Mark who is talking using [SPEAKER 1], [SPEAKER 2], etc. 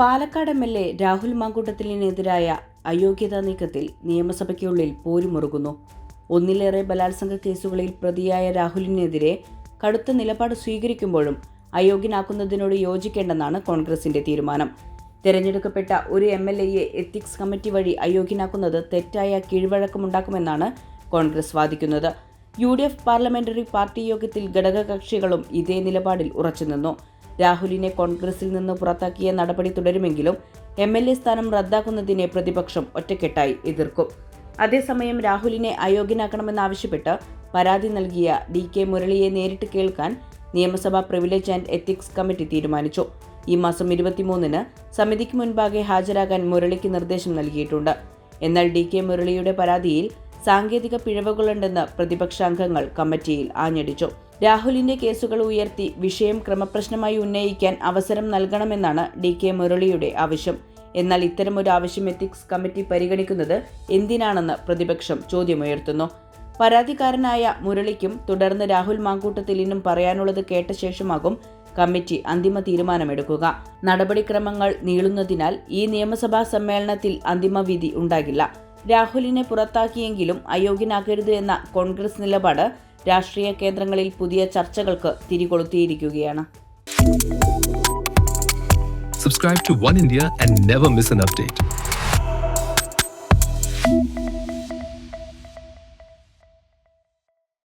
[SPEAKER 1] Palakkad M L A Rahul മാങ്കൂട്ടത്തിലിനെതിരായ അയോഗ്യതാ നീക്കത്തിൽ നിയമസഭയ്ക്കുള്ളിൽ പോരുമുറുകുന്നു. ഒന്നിലേറെ ബലാത്സംഗ കേസുകളിൽ പ്രതിയായ രാഹുലിനെതിരെ കടുത്ത നിലപാട് സ്വീകരിക്കുമ്പോഴും അയോഗ്യനാക്കുന്നതിനോട് യോജിക്കേണ്ടെന്നാണ് കോൺഗ്രസിന്റെ തീരുമാനം. തെരഞ്ഞെടുക്കപ്പെട്ട ഒരു എം എൽ എയെ എത്തിക്സ് കമ്മിറ്റി വഴി അയോഗ്യനാക്കുന്നത് തെറ്റായ കീഴ്വഴക്കമുണ്ടാക്കുമെന്നാണ് കോൺഗ്രസ് വാദിക്കുന്നത്. U D F parliamentary party യോഗത്തിൽ ഘടകകക്ഷികളും ഇതേ നിലപാടിൽ ഉറച്ചുനിന്നു. രാഹുലിനെ കോൺഗ്രസിൽ നിന്ന് പുറത്താക്കിയ നടപടി തുടരുമെങ്കിലും എം എൽ എ സ്ഥാനം റദ്ദാക്കുന്നതിനെ പ്രതിപക്ഷം ഒറ്റക്കെട്ടായി എതിർക്കും. അതേസമയം രാഹുലിനെ അയോഗ്യനാക്കണമെന്നാവശ്യപ്പെട്ട് പരാതി നൽകിയ ഡി കെ മുരളിയെ നേരിട്ട് കേൾക്കാൻ നിയമസഭാ പ്രിവിലേജ് ആൻഡ് എത്തിക്സ് കമ്മിറ്റി തീരുമാനിച്ചു. ഈ മാസം ഇരുപത്തിമൂന്നിന് സമിതിക്ക് മുൻപാകെ ഹാജരാകാൻ മുരളിക്ക് നിർദ്ദേശം നൽകിയിട്ടുണ്ട്. എന്നാൽ ഡി കെ മുരളിയുടെ പരാതിയിൽ സാങ്കേതിക പിഴവുകളുണ്ടെന്ന് പ്രതിപക്ഷാംഗങ്ങൾ കമ്മിറ്റിയിൽ ആഞ്ഞടിച്ചു. രാഹുലിന്റെ കേസുകൾ ഉയർത്തി വിഷയം ക്രമപ്രശ്നമായി ഉന്നയിക്കാൻ അവസരം നൽകണമെന്നാണ് ഡി കെ മുരളിയുടെ ആവശ്യം. എന്നാൽ ഇത്തരമൊരു ആവശ്യം എത്തിക്സ് കമ്മിറ്റി പരിഗണിക്കുന്നത് എന്തിനാണെന്ന് പ്രതിപക്ഷം ചോദ്യമുയർത്തുന്നു. പരാതിക്കാരനായ മുരളിക്കും തുടർന്ന് രാഹുൽ മാങ്കൂട്ടത്തിലിനും പറയാനുള്ളത് കേട്ട ശേഷമാകും കമ്മിറ്റി അന്തിമ തീരുമാനമെടുക്കുക. നടപടിക്രമങ്ങൾ നീളുന്നതിനാൽ ഈ നിയമസഭാ സമ്മേളനത്തിൽ അന്തിമ വിധി ഉണ്ടാകില്ല. രാഹുലിനെ പുറത്താക്കിയെങ്കിലും അയോഗ്യനാക്കരുത് എന്ന കോൺഗ്രസ് നിലപാട് രാഷ്ട്രീയ കേന്ദ്രങ്ങളിൽ പുതിയ ചർച്ചകൾക്ക് തിരികൊളുത്തിയിരിക്കുകയാണ്
[SPEAKER 2] Subscribe to One India and never miss an update.